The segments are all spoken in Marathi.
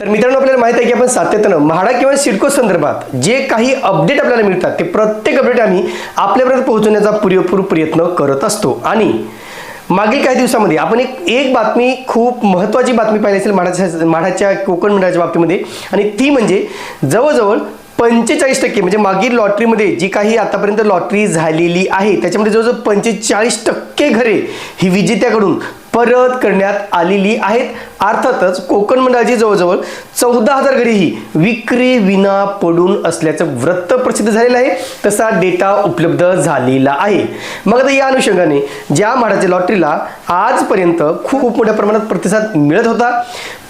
तर मित्रांनो आपल्याला माहीत आहे की आपण सातत्यानं म्हाडा किंवा सिडको संदर्भात जे काही अपडेट आपल्याला मिळतात ते प्रत्येक अपडेट आम्ही आपल्यापर्यंत पोहोचवण्याचा पुरेपूर प्रयत्न करत असतो. आणि मागील काही दिवसामध्ये आपण एक एक बातमी खूप महत्त्वाची बातमी पाहिली असेल म्हाडाच्या म्हाडाच्या कोकण मंडळाच्या बाबतीमध्ये. आणि ती म्हणजे जवळजवळ पंचेचाळीस टक्के म्हणजे मागील लॉटरीमध्ये जी काही आतापर्यंत लॉटरी झालेली आहे त्याच्यामध्ये जवळजवळ पंचेचाळीस टक्के घरे ही विजेत्याकडून परत करण्यात आलेली आहेत. अर्थातच कोकण मंडळाची जवळजवळ चौदा हजार घरी ही विक्री विना पडून असल्याचं वृत्त प्रसिद्ध झालेलं आहे. तसा डेटा उपलब्ध झालेला आहे. मग आता या अनुषंगाने ज्या म्हाडाच्या लॉटरीला आजपर्यंत खूप मोठ्या प्रमाणात प्रतिसाद मिळत होता.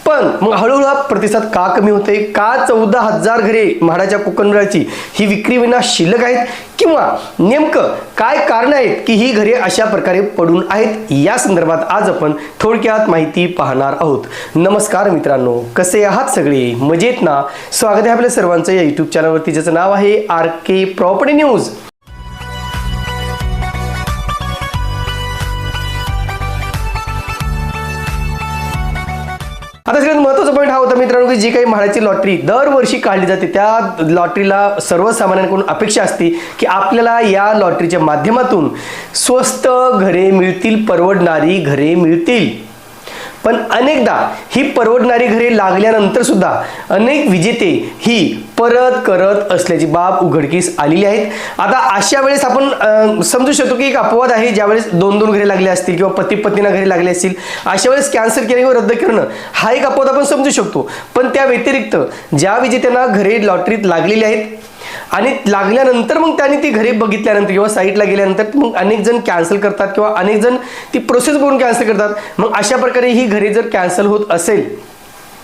पण मग हळूहळू हा प्रतिसाद का कमी होते का चौदा हजार घरे म्हाडाच्या कोकण मंडळाची ही विक्री विना शिल्लक आहेत? किंवा नेमकं काय कारण आहेत की ही घरे अशा प्रकारे पडून आहेत? या संदर्भात आज आपण थोडक्यात माहिती पाहणार आहोत. नमस्कार मित्रांनो कसे आहात सगळे? मजेत ना? स्वागत आहे आपल्या सर्वांचं या युट्यूब चॅनलवरती ज्याचं नाव आहे आर के प्रॉपर्टी न्यूज. आता सगळ्यात महत्त्वाचा पॉईंट हा होता मित्रांनो की जी काही म्हाडाची लॉटरी दरवर्षी काढली जाते त्या लॉटरीला सर्वसामान्यांकडून अपेक्षा असते की आपल्याला या लॉटरीच्या माध्यमातून स्वस्त घरे मिळतील परवडणारी घरे मिळतील. पण अनेकदा ही परवडणारी घरे लागल्यानंतर सुद्धा अनेक विजेते ही परत करत असल्याची बाब उघडकीस आलेली आहेत. आता अशा वेळेस आपण समजू शकतो की एक अपवाद आहे ज्यावेळेस दोन दोन घरे लागले असतील किंवा पती पत्नीना घरे लागले असतील. अशा वेळेस कॅन्सल केलं किंवा रद्द करणं हा एक अपवाद आपण समजू शकतो. पण त्या व्यतिरिक्त ज्या विजेत्यांना घरे लॉटरीत लागलेली आहेत आणि लागल्यानंतर मग त्यांनी ती घरी बघितल्यानंतर किंवा साईटला गेल्यानंतर मग अनेक जण कॅन्सल करतात किंवा अनेक जण ती प्रोसेस बघून कॅन्सल करतात. मग अशा प्रकारे ही घरी जर कॅन्सल होत असेल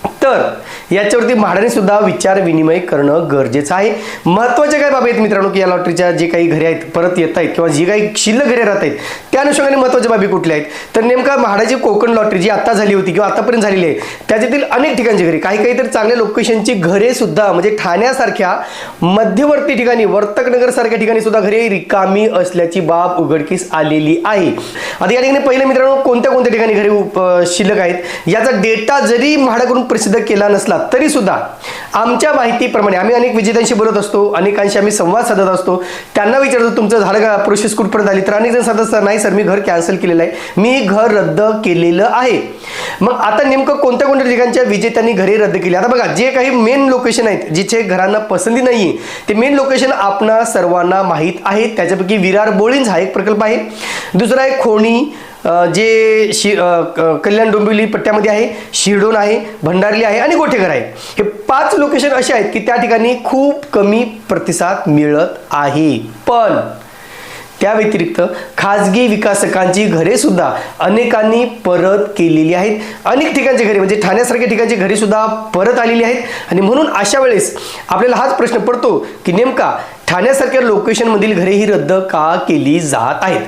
तर याच्यावरती म्हाडाने सुद्धा विचार विनिमय करणं गरजेचं आहे. महत्त्वाच्या काय बाबी आहेत मित्रांनो की या लॉटरीच्या जे काही घरे आहेत परत येत आहेत किंवा जी काही शिल्लक घरे राहत आहेत त्या अनुषंगाने महत्त्वाच्या बाबी कुठल्या आहेत? तर नेमका म्हाडाची कोकण लॉटरी जी आता झाली होती किंवा आतापर्यंत झालेली आहे त्याच्यातील अनेक ठिकाणची घरे काही काही तर चांगल्या लोकेशनची घरे सुद्धा म्हणजे ठाण्यासारख्या मध्यवर्ती ठिकाणी वर्तकनगर सारख्या ठिकाणी सुद्धा घरे रिकामी असल्याची बाब उघडकीस आलेली आहे. आता या ठिकाणी पहिले मित्रांनो कोणत्या कोणत्या ठिकाणी घरे उप- शिल्लक आहेत? याचा डेटा जरी म्हाडाकडून प्रसिद्ध केला नसला तरी सुद्धा आमच्या माहितीप्रमाणे आम्ही अनेक विजेत्यांशी बोलत असतो अनेकांशी आम्ही संवाद साधत असतो. त्यांना विचारतो तुमचं झालं का प्रोसेस कुठपर्यंत आली? तर अनेक जण सांगतात सर नाही सर मी घर कॅन्सल केलेलं आहे. मी घर रद्द केलेलं आहे. मग आता नेमकं कोणत्या कोणत्या ठिकाणच्या विजेत्यांनी घरे रद्द केली? आता बघा जे काही मेन लोकेशन आहेत जिथे घरांना पसंती नाही ते मेन लोकेशन आपणा सर्वांना माहीत आहे त्याच्यापैकी विरार बोळींज हा एक प्रकल्प आहे. दुसरा आहे खोणी जे शि कल्याण डोंबिवली पट्ट्यामध्ये आहे शिरडोन आहे भंडारली आहे आणि गोठेघर आहे. हे पाच लोकेशन असे आहेत की त्या ठिकाणी खूप कमी प्रतिसाद मिळत आहे. पण त्या व्यतिरिक्त खाजगी विकासकांची घरे सुद्धा अनेकांनी परत केलेली आहेत. अनेक ठिकाणची घरे म्हणजे ठाण्यासारख्या ठिकाणची घरे सुद्धा परत आलेली आहेत. आणि म्हणून अशा वेळेस आपल्याला हाच प्रश्न पडतो की नेमका ठाण्यासारख्या लोकेशनमधील घरे ही रद्द का केली जात आहेत?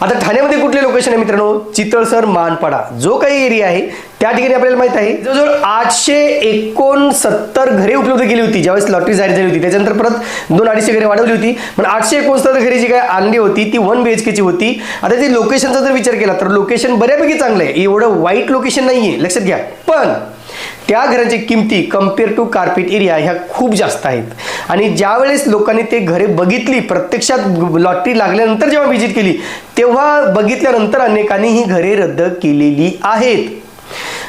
आता ठाण्यामध्ये कुठले लोकेशन आहे मित्रांनो? चितळसर मानपाडा. जो काही एरिया आहे त्या ठिकाणी आपल्याला माहीत आहे जवळजवळ आठशे एकोणसत्तर घरे उपलब्ध केली होती. ज्यावेळेस लॉटरी जाहीर झाली होती. त्याच्यानंतर परत दोन अडीचशे घरे वाढवली होती. पण आठशे एकोणसत्तर घरे जी काय आणली होती ती वन बी एच केची होती. आता ती लोकेशनचा जर विचार केला तर लोकेशन बऱ्यापैकी चांगलं आहे. एवढं वाईट लोकेशन नाहीये. लक्षात घ्या. पण त्या घराची किमती कंपेअर टू कार्पेट एरिया ह्या खूप जास्त आहेत. आणि ज्यावेळेस लोकांनी ते घरे बघितली प्रत्यक्षात लॉटरी लागल्यानंतर जेव्हा व्हिजिट केली तेव्हा बघितल्यानंतर अनेकांनी ही घरे रद्द केलेली आहेत.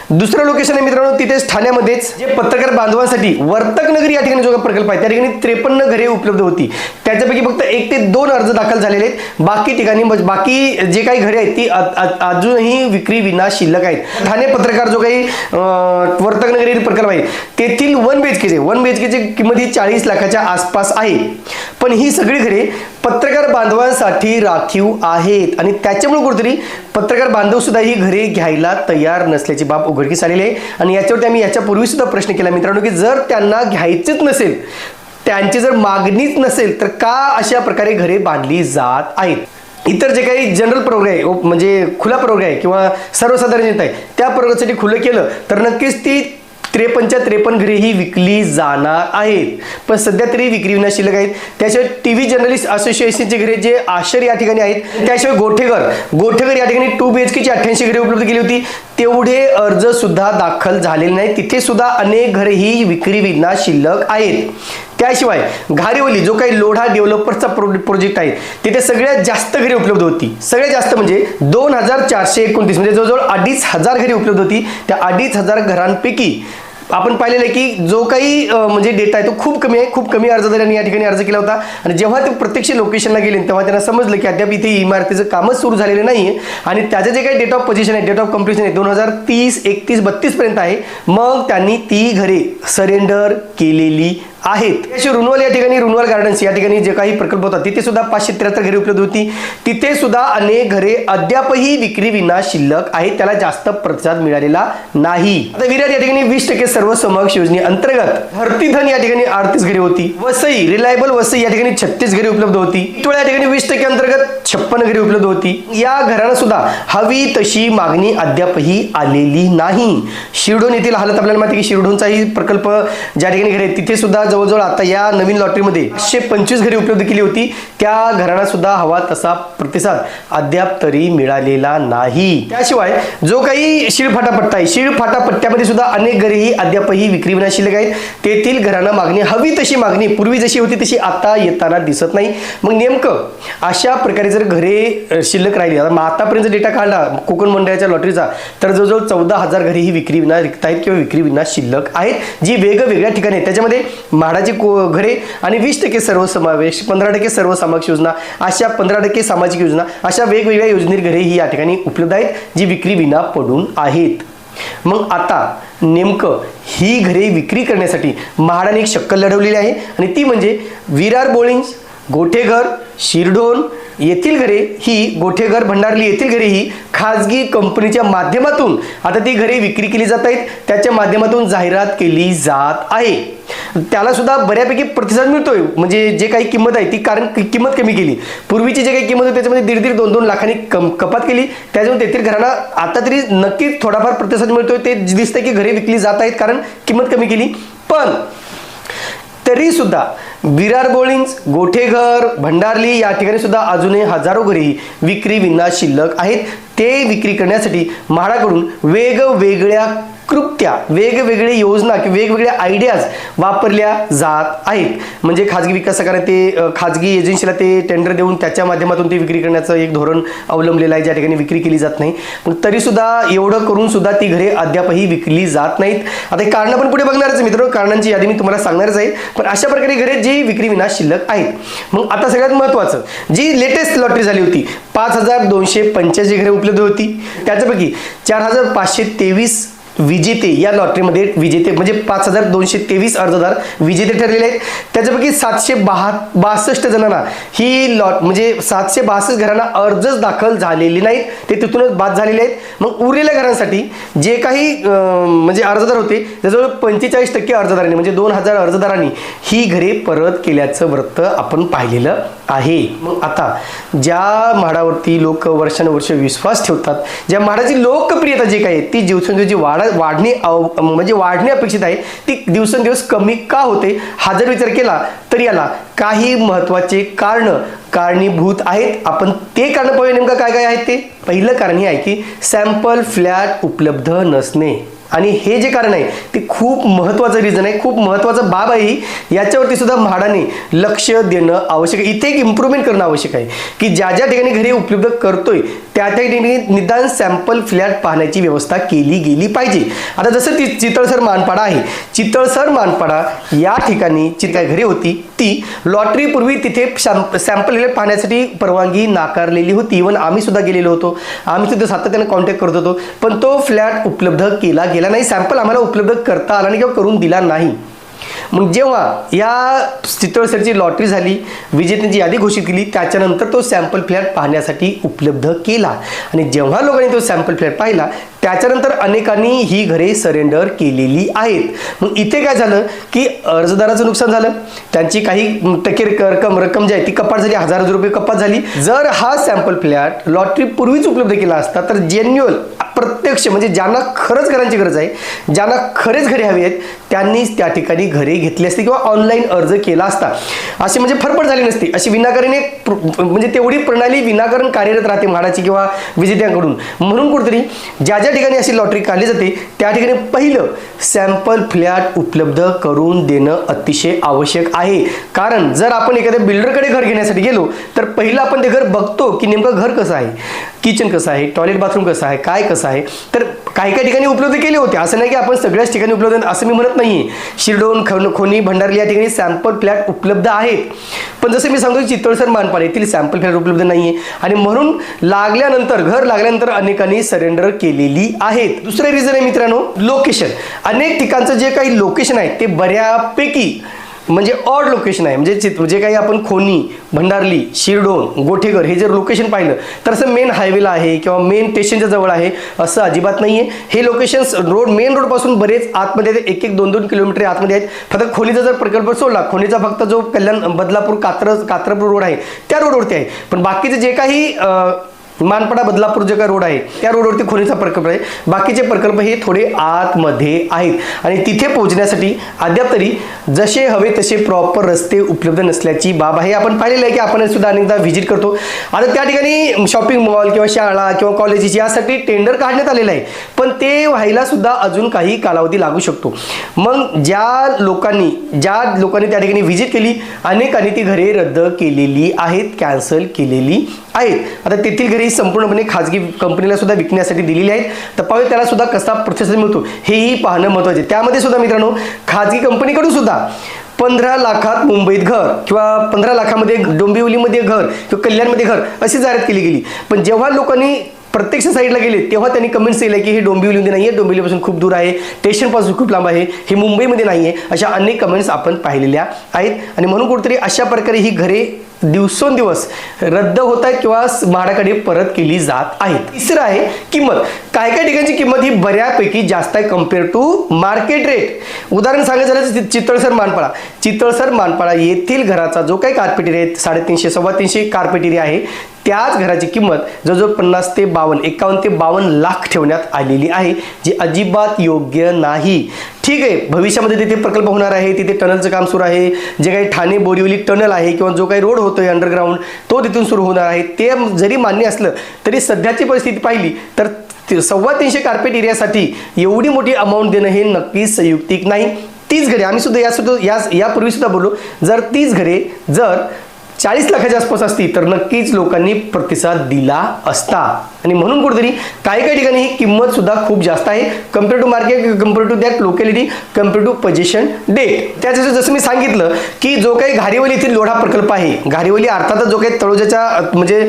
दुसरं लोकेशन आहे मित्रांनो तिथेच ठाण्यामध्येच जे पत्रकार बांधवांसाठी वर्तक नगरी या ठिकाणी जो काही प्रकल्प आहे त्या ठिकाणी त्रेपन्न घरे उपलब्ध होती. त्याच्यापैकी फक्त एक ते दोन अर्ज दाखल झालेले आहेत. बाकी ठिकाणी म्हणजे बाकी जे काही घरे आहेत ती अजूनही विक्री विना शिल्लक आहेत. ठाणे पत्रकार जो काही वर्तकनगरी वर्तक नगरी प्रकल्प आहे तेथील वन बीएचकेचे वन बीएचकेची किंमत ही चाळीस लाखाच्या आसपास आहे. पण ही सगळी घरे पत्रकार बांधवांसाठी राखीव आहेत. आणि त्याच्यामुळे कुठेतरी पत्रकार बांधव सुद्धा ही घरे घ्यायला तयार नसल्याची बाब उघडकीस आलेली आहे. आणि याच्यावरती आम्ही याच्यापूर्वी सुद्धा प्रश्न केला. मित्रांनो की जर त्यांना घ्यायचेच नसेल त्यांची जर मागणीच नसेल तर का अशा प्रकारे घरे बांधली जात आहेत? इतर जे काही जनरल प्रवर्ग आहे ओ- म्हणजे खुला प्रवर्ग आहे किंवा सर्वसाधारण जनता आहे त्या प्रवर्गासाठी खुलं केलं तर नक्कीच ती त्रेपन्नच्या त्रेपन्न घरे ही विकली जाणार आहेत. पण सध्या तरी विक्री विना शिल्लक आहेत. त्याशिवाय टी व्ही जर्नलिस्ट असोसिएशनचे घरे जे आशर या ठिकाणी आहेत त्याशिवाय गोठेघर गोठेघर या ठिकाणी टू बी एच केची अठ्ठ्याऐंशी घरे उपलब्ध केली होती. तेवढे अर्ज सुद्धा दाखल झालेले नाही तिथे सुद्धा अनेक घरे ही विक्री विना शिल्लक आहेत. त्याशिवाय घारीवली जो काही लोढा डेव्हलपर्सचा प्रोजेक्ट आहे तिथे सगळ्यात जास्त घरे उपलब्ध होती. सगळ्यात जास्त म्हणजे दोन हजार चारशे एकोणतीस म्हणजे जवळजवळ अडीच हजार घरे उपलब्ध होती. त्या अडीच हजार घरांपैकी आपण पाहिलेलं आहे की जो काही म्हणजे डेटा आहे तो खूप कमी आहे खूप कमी अर्जदारांनी या ठिकाणी अर्ज केला होता. आणि जेव्हा ते प्रत्यक्ष लोकेशनला गेले तेव्हा त्यांना समजलं की अद्याप इथे इमारतीचं कामच सुरू झालेलं नाही आहे आणि त्याचं जे काही डेट ऑफ पोझिशन आहे डेट ऑफ कम्प्लिशन आहे दोन हजार तीस एकतीस बत्तीसपर्यंत आहे. मग त्यांनी ती घरे सरेंडर केलेली आहेत. याची रुनवल या ठिकाणी रुनवल गार्डन्स या ठिकाणी जे काही प्रकल्प होता तिथे सुद्धा पाचशे त्र्याहत्तर घरे उपलब्ध होती. तिथे सुद्धा अनेक घरे अद्यापही विक्री विना शिल्लक आहेत. त्याला जास्त प्रतिसाद मिळालेला नाही. आता विरार या ठिकाणी वीस टक्के सर्व समावेश योजने अंतर्गत हर्तीधन या ठिकाणी अडतीस घरे होती. वसई रिलायबल वसई या ठिकाणी छत्तीस घरे उपलब्ध होती. इटोळा या ठिकाणी वीस टक्के अंतर्गत छप्पन घरे उपलब्ध होती. या घरांना सुद्धा हवी तशी मागणी अद्यापही आलेली नाही. शिरडून येथील हालत आपल्याला माहिती की शिरडूनचाही प्रकल्प ज्या ठिकाणी घरे आहेत, तिथे सुद्धा जवळजवळ आता या नवीन लॉटरीमध्ये एकशे पंचवीस घरे उपलब्ध केली होती. त्या घरांना सुद्धा हवा तसा प्रतिसाद अद्याप तरी मिळालेला नाही. त्याशिवाय जो काही शिळफाटा पट्टा आहे शिळफाटा पट्ट्यामध्ये सुद्धा अनेक घरे ही अद्यापही विक्री विना शिल्लक आहेत. तेथील घरांना मागणी हवी तशी मागणी पूर्वी जशी होती तशी आता येताना दिसत नाही. मग नेमकं अशा प्रकारे जर घरे शिल्लक राहिली आता मग आतापर्यंत डेटा काढला कोकण मंडळाच्या लॉटरीचा तर जवळजवळ चौदा हजार घरे ही विक्री विना रिक्त आहेत किंवा विक्री विना शिल्लक आहेत जी वेगवेगळ्या ठिकाणी आहेत. त्याच्यामध्ये म्हाडाची को घरे आणि वीस टक्के सर्वसमावेश पंधरा टक्के सर्वसमावेश योजना अशा पंधरा टक्के सामाजिक योजना अशा वेगवेगळ्या योजनेत घरे ही या ठिकाणी उपलब्ध आहेत जी विक्री विना पडून आहेत. मग आता नेमकं ही घरे विक्री करण्यासाठी म्हाडाने एक शक्कल लढवलेली आहे आणि ती म्हणजे विरार बोळिंग्स गोठेघर शिरढोण येथील घरे ही गोठेघर भंडारली येथील घरे ही खाजगी कंपनीच्या माध्यमातून आता ती घरे विक्री केली जात आहेत. त्याच्या माध्यमातून जाहिरात केली जात आहे. त्याला सुद्धा बऱ्यापैकी प्रतिसाद मिळतोय. म्हणजे जे काही किंमत आहे ती कारण किंमत कमी केली. पूर्वीची जे काही किंमत होती त्याच्यामध्ये दीड दीड दोन दोन लाखांनी कम कपात केली. त्याच्यामुळे तेथील घरांना आता तरी नक्कीच थोडाफार प्रतिसाद मिळतोय. ते दिसतंय की घरे विकली जात आहेत कारण किंमत कमी केली. पण तरी सुद्धा विरार बोळिंज गोठेघर भंडारली या ठिकाणी सुद्धा अजूनही हजारो घरे विक्री विना शिल्लक आहेत. ते विक्री करण्यासाठी म्हाडाकडून वेगवेगळ्या कृत्या वेगवेगळे योजना किंवा वेगवेगळ्या आयडियाज वापरल्या जात आहेत. म्हणजे खाजगी विकासकाने ते खाजगी एजन्सीला ते टेंडर देऊन त्याच्या माध्यमातून ते विक्री करण्याचं एक धोरण अवलंबलेलं आहे ज्या ठिकाणी विक्री केली जात नाही. पण तरीसुद्धा एवढं करून सुद्धा ती घरे अद्यापही विकली जात नाहीत. आता हे कारणं पण पुढे बघणारच मित्र. कारणांची यादी मी तुम्हाला सांगणारच आहे. पण अशा प्रकारे घरे जी विक्री विना शिल्लक आहेत. मग आता सगळ्यात महत्त्वाचं जी लेटेस्ट लॉटरी झाली होती पाच हजार दोनशे पंच्याऐंशी घरे उपलब्ध होती. त्याच्यापैकी चार हजार पाचशे तेवीस विजेते या लॉटरीमध्ये विजेते म्हणजे पाच हजार दोनशे तेवीस अर्जदार विजेते ठरलेले आहेत. त्याच्यापैकी सातशे बहा बासष्ट जणांना ही लॉट म्हणजे सातशे बासष्ट घरांना अर्जच दाखल झालेले नाहीत. ते तिथूनच बाद झालेले आहेत. मग उरलेल्या घरांसाठी जे काही म्हणजे अर्जदार होते त्याजवळ पंचेचाळीस टक्के अर्जदारांनी म्हणजे दोन हजार अर्जदारांनी ही घरे परत केल्याचं वृत्त आपण पाहिलेलं आहे. मग आता ज्या म्हाडावरती लोक वर्षानुवर्ष विश्वास ठेवतात ज्या म्हाडाची लोकप्रियता जी काही आहे ती जीवसंजीवची वाढ वाढणे म्हणजे वाढणे अपेक्षित आहे. ती दिवसेंदिवस कमी का होते? हा जर विचार केला तर याला काही महत्त्वाचे कारण कारणीभूत आहेत. आपण ते कारण पाहूया नेमकं काय काय आहेत ते? पहिलं कारण हे आहे की सॅम्पल फ्लॅट उपलब्ध नसणे. आणि हे जे कारण आहे ते खूप महत्त्वाचं रिझन आहे. खूप महत्त्वाचं बाब आहे याच्यावरती सुद्धा म्हाडाने लक्ष देणं आवश्यक आहे. इथे एक इम्प्रूव्हमेंट करणं आवश्यक आहे की ज्या ज्या ठिकाणी घरी उपलब्ध करतोय त्या त्या ठिकाणी निदान सॅम्पल फ्लॅट पाहण्याची व्यवस्था केली गेली पाहिजे. आता जसं ती चितळसर मानपाडा आहे. चितळसर मानपाडा या ठिकाणी जी काय घरे होती ती लॉटरीपूर्वी तिथे सॅम्पल फ्लॅट पाहण्यासाठी परवानगी नाकारलेली होती. इव्हन आम्ही सुद्धा गेलेलो होतो. आम्ही सुद्धा सातत्याने कॉन्टॅक्ट करत होतो. पण तो फ्लॅट उपलब्ध केला गेला नाही सॅम्पल आम्हाला उपलब्ध करता आला नाही किंवा करून दिला नाही. मग जेव्हा या चितळसरची लॉटरी झाली विजेत्यांची यादी घोषित केली त्याच्यानंतर तो सॅम्पल फ्लॅट पाहण्यासाठी उपलब्ध केला. आणि जेव्हा लोकांनी तो सॅम्पल फ्लॅट पाहिला त्याच्यानंतर अनेकांनी ही घरे सरेंडर केलेली आहेत. मग इथे काय झालं की अर्जदाराचं नुकसान झालं. त्यांची काही टक्के रक्कम रक्कम जी आहे ती कपात झाली हजार हजार रुपये कपात झाली. जर हा सॅम्पल फ्लॅट लॉटरी पूर्वीच उपलब्ध केला असता तर जेन्युअल प्रत्यक्ष म्हणजे ज्यांना खरंच घरांची गरज आहे ज्यांना खरेच घरे हवी आहेत त्यांनीच त्या ठिकाणी घरे घेतली असती किंवा ऑनलाईन अर्ज केला असता. अशी म्हणजे फरफड झाली नसती. अशी विनाकारण म्हणजे तेवढी प्रणाली विनाकारण कार्यरत राहते म्हाडाची किंवा विजेत्यांकडून. म्हणून कुठेतरी ज्या ज्या ठिकाणी अशी लॉटरी काढली जाते. त्या ठिकाणी पहिलं सॅम्पल फ्लॅट उपलब्ध करून देणं अतिशय आवश्यक आहे. कारण जर आपण एखाद्या बिल्डरकडे घर घेण्यासाठी गेलो तर पहिलं आपण ते घर बघतो की नेमकं घर कसं आहे. किचन कसं आहे? टॉयलेट बाथरूम कसं आहे? काय कसं आहे? तर काही काही ठिकाणी उपलब्ध केले होते. असं नाही की आपण सगळ्याच ठिकाणी उपलब्ध असं मी म्हणत नाही शिरडोन खन खोनी भंडारली या ठिकाणी सॅम्पल फ्लॅट उपलब्ध आहेत. पण जसं मी सांगतो चितळसर चित्तळसर मानपाड येथील सॅम्पल फ्लॅट उपलब्ध नाही आहे आणि म्हणून लागल्यानंतर घर लागल्यानंतर अनेकांनी सरेंडर केलेली आहेत. दुसरं रिझन आहे मित्रांनो लोकेशन अनेक ठिकाणचं जे काही लोकेशन आहे ते बऱ्यापैकी म्हणजे ऑड लोकेशन आहे. म्हणजे चित्र जे म्हणजे काही आपण खोनी भंडारली शिरडोन गोठेघर हे जर लोकेशन पाहिलं तर असं मेन हायवेला आहे किंवा मेन स्टेशनच्या जवळ आहे असं अजिबात नाही आहे हे लोकेशन्स रोड मेन रोडपासून बरेच आतमध्ये आहेत. एक एक दोन दोन किलोमीटर आतमध्ये आहेत. फक्त खोलीचा जर प्रकल्प सोडला खोलीचा फक्त जो कल्याण बदलापूर कात्र कात्रपूर रोड आहे त्या रोडवरती आहे. पण बाकीचे जे काही मानपडा बदलापूर जे काही रोड आहे त्या रोडवरती खोलीचा प्रकल्प आहे. बाकीचे प्रकल्प हे थोडे आतमध्ये आहेत. आणि तिथे पोहोचण्यासाठी अद्याप तरी जसे हवे तसे प्रॉपर रस्ते उपलब्ध नसल्याची बाब आहे. आपण पाहिलेलं आहे की आपण सुद्धा अनेकदा व्हिजिट करतो. आता त्या ठिकाणी शॉपिंग मॉल किंवा शाळा किंवा कॉलेजेस यासाठी टेंडर काढण्यात आलेलं आहे. पण ते व्हायला सुद्धा अजून काही कालावधी लागू शकतो. मग ज्या लोकांनी ज्या लोकांनी त्या ठिकाणी व्हिजिट केली अनेकांनी ती घरे रद्द केलेली आहेत कॅन्सल केलेली आहेत. आता तेथील घरे ही संपूर्णपणे खाजगी कंपनीला सुद्धा विकण्यासाठी दिलेली आहेत. तर पाहूया त्याला सुद्धा कसा प्रतिसाद मिळतो. हेही पाहणं महत्त्वाचे त्यामध्ये सुद्धा मित्रांनो खाजगी कंपनीकडून सुद्धा पंधरा लाखात मुंबईत घर किंवा पंधरा लाखामध्ये डोंबिवलीमध्ये घर किंवा कल्याणमध्ये घर अशी जाहिरात केली गेली. पण जेव्हा लोकांनी प्रत्यक्ष साईडला गेले तेव्हा त्यांनी कमेंट्स केले की हे डोंबिवलीमध्ये नाही आहे डोंबिवलीपासून खूप दूर आहे. स्टेशनपासून खूप लांब आहे. हे मुंबईमध्ये नाही आहे अशा अनेक कमेंट्स आपण पाहिलेल्या आहेत. आणि म्हणून कुठेतरी अशा प्रकारे ही घरे दिवसोंदिवस रद्द होत आहेत किंवा म्हाडाकडे परत केली जात आहेत. तिसरं आहे किंमत. काय काय ठिकाणची किंमत ही बऱ्यापैकी जास्त आहे कंपेअर टू मार्केट रेट उदाहरण सांगायचं झालं तर चितळसर मानपाडा. चितळसर मानपाडा येथील घराचा जो काही कार्पेट एरिया आहे साडेतीनशे सव्वा तीनशे कार्पेट एरिया आहे त्याच घराची किंमत जवळजवळ पन्नास ते बावन्न एकावन्न ते बावन्न लाख ठेवण्यात आलेली आहे जी अजिबात योग्य नाही. ठीक आहे भविष्यामध्ये तिथे प्रकल्प होणार आहे तिथे टनलचं काम सुरू आहे जे काही ठाणे बोरिवली टनल आहे किंवा जो काही रोड होतोय अंडरग्राऊंड तो तिथून सुरू होणार आहे. ते जरी मान्य असलं तरी सध्याची परिस्थिती पाहिली तर सव्वा तीनशे कार्पेट एरियासाठी एवढी मोठी अमाऊंट देणं हे नक्कीच संयुक्तिक नाही. तीच घरे आम्ही सुद्धा या सुद्धा या यापूर्वी सुद्धा बोललो जर तीच घरे जर चाळीस लाखाच्या आसपास असती तर नक्कीच लोकांनी प्रतिसाद दिला असता. आणि म्हणून कुठेतरी काही काही ठिकाणी ही किंमत सुद्धा खूप जास्त आहे. Compare to market compare to that locality compare to possession date त्याचं जसं मी सांगितलं की जो काही घारीवली येथील लोढा प्रकल्प आहे घारीवली अर्थातच जो काही तळोजाच्या म्हणजे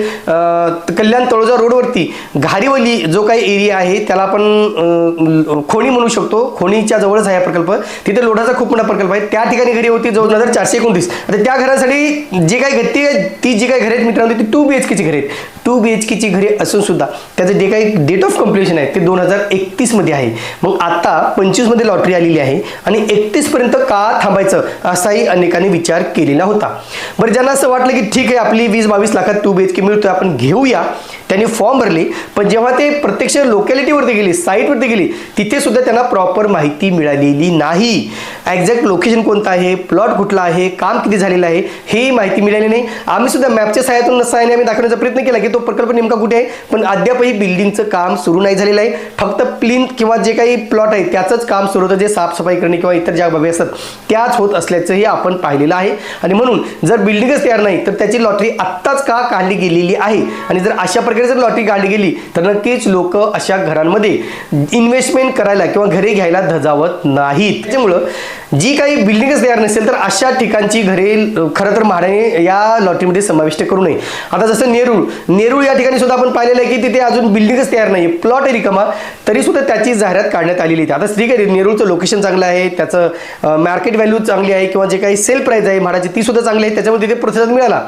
कल्याण तळोजा रोडवरती घारीवली जो काही एरिया आहे त्याला आपण खोणी म्हणू शकतो. खोणीच्या जवळच आहे हा प्रकल्प. तिथे लोढाचा खूप मोठा प्रकल्प आहे. त्या ठिकाणी घरी होती जवळ हजार चारशे एकोणतीस. आता त्या घरासाठी जे काही घरती ती जी काही घरे आहेत मित्रांनो ती टू बी एच केची घरे आहेत. टू बी एच केची घरे असून सुद्धा त्याचं जे काही डेट ऑफ कम्प्लिशन आहे ते दोन हजार एकतीसमध्ये आहे. मग आता पंचवीसमध्ये लॉटरी आलेली आहे आणि एकतीसपर्यंत का थांबायचं असाही अनेकांनी विचार केलेला होता. बरं ज्यांना असं वाटलं की ठीक आहे आपली वीस बावीस लाखात टू बी एच के मिळतोय आपण घेऊया. त्यांनी फॉर्म भरले पण जेव्हा ते प्रत्यक्ष लोकॅलिटीवरती गेले साईटवरती गेले तिथे सुद्धा त्यांना प्रॉपर माहिती मिळालेली नाही. एक्झॅक्ट लोकेशन कोणतं आहे प्लॉट कुठला आहे काम किती झालेलं आहे हे माहिती मिळाली नाही. आम्ही सुद्धा मॅपच्या सहाय्यातून सहाय्याने आम्ही दाखवण्याचा प्रयत्न केला की तो प्रकल्प नेमका कुठे आहे? पण अद्यापही बिल्डिंगचं काम सुरू नाही झालेलं आहे. फक्त प्लिंथ किंवा जे काही प्लॉट आहे त्याचंच काम सुरू होतं जे साफसफाई करणे किंवा इतर ज्या बाबी असतात त्याच होत असल्याचंही आपण पाहिलेलं आहे. आणि म्हणून जर बिल्डिंगच तयार नाही तर त्याची लॉटरी आत्ताच का काढली गेलेली आहे? आणि जर अशा प्रकारे जर लॉटरी काढली गेली तर नक्कीच लोक अशा घरांमध्ये इन्व्हेस्टमेंट करायला किंवा घरे घ्यायला धजावत नाहीत. त्याच्यामुळं जी काही बिल्डिंगच तयार नसेल तर अशा ठिकाणची घरे खरं तर म्हाडाने या लॉटरीमध्ये समाविष्ट करू नये. आता जसं नेरूळ नेरूळ या ठिकाणी सुद्धा आपण पाहिलेलं आहे की तिथे अजून बिल्डिंगच तयार नाही प्लॉट आहे रिकामा. तरी सुद्धा त्याची जाहिरात काढण्यात आलेली आहे. आता ठीक आहे नेरूळचं लोकेशन चांगलं आहे. त्याचं मार्केट व्हॅल्यू चांगली आहे किंवा जे काही सेल प्राईज आहे म्हाडाची ती सुद्धा चांगली आहे. त्याच्यामुळे तिथे प्रतिसाद मिळाला.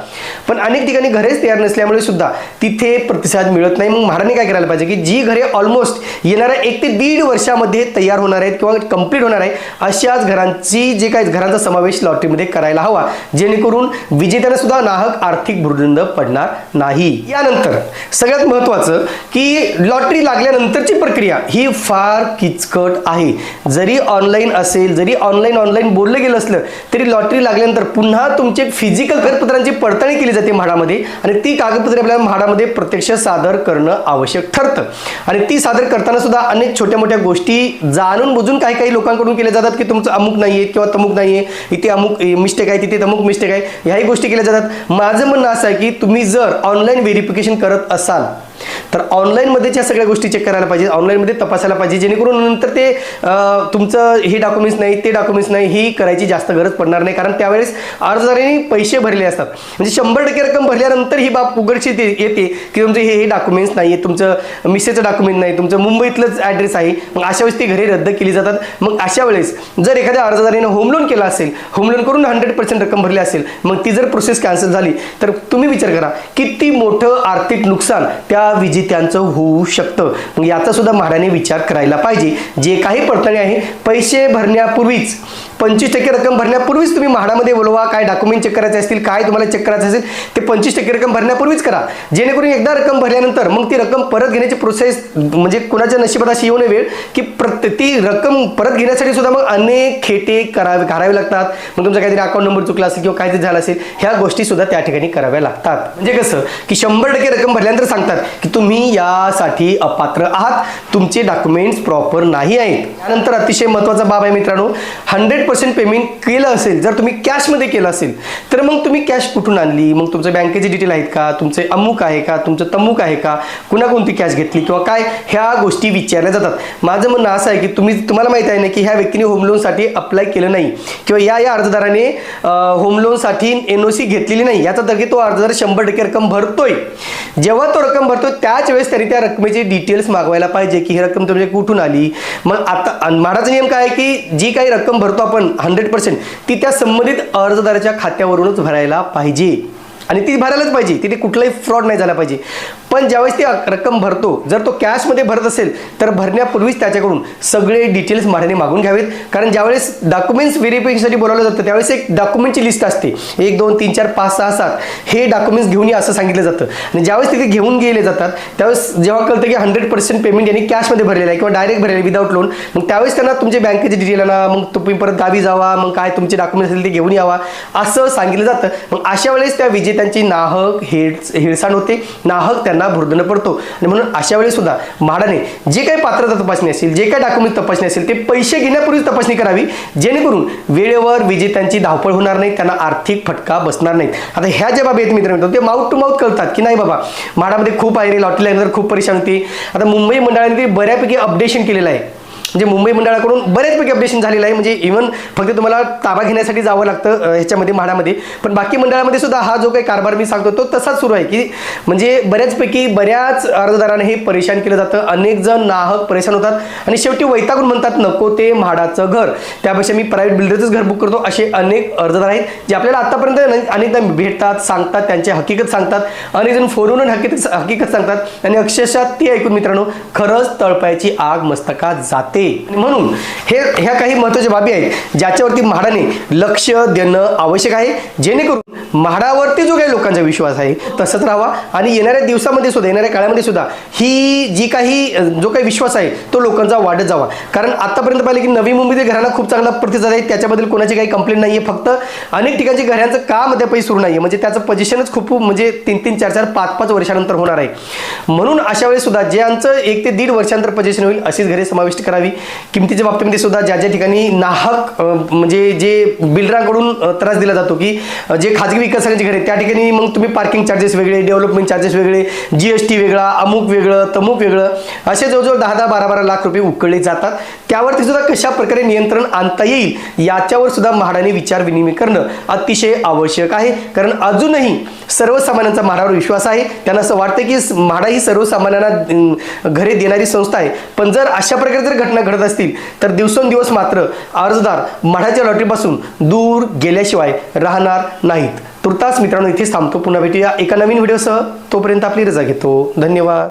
पण अनेक ठिकाणी घरेच तयार नसल्यामुळे सुद्धा तिथे प्रतिसाद मिळत नाही. मग म्हाडाने काय करायला पाहिजे की जी घरे ऑलमोस्ट येणाऱ्या एक ते दीड वर्षामध्ये तयार होणार आहेत किंवा कंप्लीट होणार आहे अशाच घरांची जे काही घरांचा समावेश लॉटरीमध्ये करायला हवा. जेणेकरून विजेत्याला सुद्धा नाहक आर्थिक भूर्दंड पडणार नाही. यानंतर सगळ्यात महत्त्वाचं की लॉटरी लागल्यानंतरची प्रक्रिया ही फार किचकट आहे. जरी ऑनलाईन असेल जरी ऑनलाईन ऑनलाईन बोललं गेलं असलं तरी लॉटरी लागल्यानंतर पुन्हा तुमचे फिजिकल कागदपत्रांची पडताळणी केली जाते म्हाडामध्ये आणि ती कागदपत्रे आपल्याला म्हाडामध्ये प्रत्यक्ष सादर करणं आवश्यक ठरतं. आणि ती सादर करताना सुद्धा अनेक छोट्या मोठ्या गोष्टी जाणून बुजून काही काही लोकांकडून केल्या जातात की तुमचं अमुक नाहीये किंवा तमुक नाहीये इथे अमुक मिस्टेक आहे तिथे तमुक मिस्टेक आहे. ह्याही गोष्टी केल्या जातात. माझं म्हणणं असं आहे की तुम्ही जर ऑनलाईन व्हेरिफिकेशन करत असाल तर ऑनलाईनमध्ये ज्या सगळ्या गोष्टी चेक करायला पाहिजे. ऑनलाईनमध्ये तपासायला पाहिजे. जेणेकरून नंतर ते तुमचं हे डॉक्युमेंट्स नाही ते डॉक्युमेंट्स नाही ही करायची जास्त गरज पडणार नाही. कारण त्यावेळेस अर्जदाराने पैसे भरले असतात. म्हणजे शंभर टक्के रक्कम भरल्यानंतर ही बाब उघडची येते येते. की तुमचे हे हे डॉक्युमेंट्स नाही आहे तुमचं मिसेचं डॉक्युमेंट नाही तुमचं मुंबईतलंच ॲड्रेस आहे. मग अशा वेळेस ती घरे रद्द केली जातात. मग अशा वेळेस जर एखाद्या अर्जदाराने होम लोन केला असेल होम लोन करून हंड्रेड पर्सेंट रक्कम भरली असेल मग ती जर प्रोसेस कॅन्सल झाली तर तुम्ही विचार करा किती मोठं आर्थिक नुकसान त्या विजेत्यांचं होऊ शकतं. मग याचा सुद्धा म्हाडाने विचार करायला पाहिजे. जे काही पडताळणी आहे पैसे भरण्यापूर्वीच पंचवीस टक्के रक्कम भरण्यापूर्वीच तुम्ही म्हाडामध्ये बोलवा काय डॉक्युमेंट चेक करायचे असतील काय तुम्हाला चेक करायचं असेल ते पंचवीस टक्के रक्कम भरण्यापूर्वीच करा. जेणेकरून एकदा रक्कम भरल्यानंतर मग ती रक्कम परत घेण्याची प्रोसेस म्हणजे कुणाच्या नशिबात अशी येऊ नये वेळ की प्रत्ये ती रक्कम परत घेण्यासाठी सुद्धा मग अनेक खेटे करावे करावे लागतात. मग तुमचा काहीतरी अकाउंट नंबर चुकला असेल किंवा काहीतरी झालं असेल ह्या गोष्टी सुद्धा त्या ठिकाणी कराव्या लागतात. म्हणजे कसं की शंभर टक्के रक्कम भरल्यानंतर सांगतात की तुम्ही यासाठी अपात्र आहात. तुमचे डॉक्युमेंट्स प्रॉपर नाही आहेत. त्यानंतर अतिशय महत्त्वाचा बाब आहे मित्रांनो. हंड्रेड पर्सेंट पेमेंट केलं असेल जर तुम्ही कॅशमध्ये केलं असेल तर मग तुम्ही कॅश कुठून आणली? मग तुमच्या बँकेचे डिटेल आहेत का? तुमचे अमुक आहे का? तुमचं तमुक आहे का? कुणा कोणती कॅश घेतली किंवा काय? ह्या गोष्टी विचारल्या जातात. माझं म्हणणं असं आहे की तुम्ही तुम्हाला माहिती आहे ना की ह्या व्यक्तीने होम लोनसाठी अप्लाय केलं नाही. किंवा या या अर्जदाराने होम लोनसाठी एन ओ सी घेतलेली नाही. याचा तर तो अर्जदार शंभर टक्के रक्कम भरतोय. जेव्हा तो रक्कम त्याच वेळेस त्यांनी त्या रकमेचे डिटेल्स मागवायला पाहिजे की ही रक्कम तुमच्या कुठून आली? मग आता म्हाडाचा नियम काय आहे की जी काही रक्कम भरतो आपण हंड्रेड पर्सेंट ती त्या संबंधित अर्जदाराच्या खात्यावरूनच भरायला पाहिजे. आणि ती भरायलाच पाहिजे. तिथे कुठलाही फ्रॉड नाही झाला पाहिजे. पण ज्यावेळेस ती रक्कम भरतो जर तो कॅशमध्ये भरत असेल तर भरण्यापूर्वीच त्याच्याकडून सगळे डिटेल्स म्हाडाने मागून घ्यावेत. कारण ज्यावेळेस डॉक्युमेंट्स व्हेरिफिकेशनसाठी बोलावलं जातं त्यावेळेस एक डॉक्युमेंटची लिस्ट असते. एक दोन तीन चार पाच सहा सात. हे डॉक्युमेंट्स घेऊन या असं सांगितलं जातं. आणि ज्यावेळेस तिथे घेऊन गेले जातात त्यावेळेस जेव्हा कळतं की हंड्रेड पर्सेंट पेमेंट यांनी कॅशमध्ये भरलेलं आहे किंवा डायरेक्ट भरलेलं विदाऊट लोन मग त्यावेळेस त्यांना तुमच्या बँकेचे डिटेल आणा मग तुम्ही परत गावी जावा मग काय तुमचे डॉक्युमेंट्स असेल ते घेऊन यावा असं सांगितलं जातं. मग अशा वेळेस त्या विजेत्यांची नाहक हिळ हिळसाण होते नाहक त्यांना भुर्दंड पडतो. आणि म्हणून अशा वेळेस सुद्धा म्हाडाने जे काही पात्रता तपासणी असेल जे काही डॉक्युमेंट तपासणी असेल ते पैसे घेण्यापूर्वीच तपासणी करावी. जेणेकरून वेळेवर विजेत्यांची धावपळ होणार नाही त्यांना आर्थिक फटका बसणार नाहीत. आता ह्या ज्या बाबी आहेत मित्रांनो ते माउथ टू माउथ कळतात की नाही बाबा? म्हाडामध्ये खूप आहे रे लॉटरी लाईनवर खूप परेशान होती. आता मुंबई मंडळाने ते बऱ्यापैकी अपडेशन केलेलं आहे. म्हणजे मुंबई मंडळाकडून बऱ्याचपैकी अपडेशन झालेलं आहे. म्हणजे इव्हन फक्त तुम्हाला ताबा घेण्यासाठी जावं लागतं ह्याच्यामध्ये म्हाडामध्ये. पण बाकी मंडळामध्ये सुद्धा हा जो काही कारभार मी सांगतो तो तसाच सुरू आहे की म्हणजे बऱ्याचपैकी बऱ्याच अर्जदारांना हे परेशान केलं जातं. अनेक जण नाहक परेशान होतात आणि शेवटी वैतागून म्हणतात नको ते म्हाडाचं घर. त्यापेक्षा मी प्रायव्हेट बिल्डरचंच घर बुक करतो असे अनेक अर्जदार आहेत जे आपल्याला आतापर्यंत अनेक- अनेकदा भेटतात सांगतात त्यांची हकीकत सांगतात. अनेक जण फोनवरून हकीकत हकीकत सांगतात. आणि अक्षरशः ते ऐकून मित्रांनो खरंच तळपायची आग मस्तकात जाते. आणि म्हणून हे ह्या काही महत्त्वाच्या बाबी आहेत ज्याच्यावरती म्हाडाने लक्ष देणं आवश्यक आहे. जेणेकरून म्हाडावरती जो काही लोकांचा विश्वास आहे तसंच राहावा. आणि येणाऱ्या दिवसामध्ये सुद्धा येणाऱ्या काळामध्ये सुद्धा ही जी काही जो काही विश्वास आहे तो लोकांचा वाढत जावा. कारण आतापर्यंत पाहिलं की नवी मुंबईतील घरांना खूप चांगला प्रतिसाद आहे. त्याच्याबद्दल कोणाची काही कंप्लेंट नाही आहे फक्त. अनेक ठिकाणची घरांचं काम अद्यापही सुरू नाही आहे म्हणजे त्याचं पोझिशनच खूप म्हणजे तीन तीन चार चार पाच पाच वर्षानंतर होणार आहे. म्हणून अशा वेळेस सुद्धा ज्यांचं एक ते दीड वर्षानंतर पोझिशन होईल अशीच घरे समाविष्ट करावी. किमतीच्या बाबतीमध्ये सुद्धा ज्या ज्या ठिकाणी नाहक म्हणजे जे बिल्डरांकडून त्रास दिला जातो की जे खाजगी विकासाचे घरे त्या ठिकाणी मग तुम्ही पार्किंग चार्जेस वेगळे डेव्हलपमेंट चार्जेस वेगळे जी एस टी वेगळा अमुक वेगळं तमुक वेगळं असे जवळजवळ दहा दहा बारा बारा लाख रुपये उकळले जातात. त्यावरती सुद्धा कशा प्रकारे नियंत्रण आणता येईल याच्यावर सुद्धा म्हाडाने विचार विनिमय करणं अतिशय आवश्यक आहे. कारण अजूनही सर्वसामान्यांचा म्हाडावर विश्वास आहे. त्यांना असं वाटतं की म्हाडा ही सर्वसामान्यांना घरे देणारी संस्था आहे. पण जर अशा प्रकारे जर घटना घडत असतील तर दिवसेंदिवस मात्र अर्जदार म्हाडाच्या लॉटरीपासून दूर गेल्याशिवाय राहणार नाहीत. तुर्तास मित्रांनो इथेच थांबतो. पुन्हा भेटूया एका नवीन व्हिडिओसह. तोपर्यंत आपली रजा घेतो. धन्यवाद.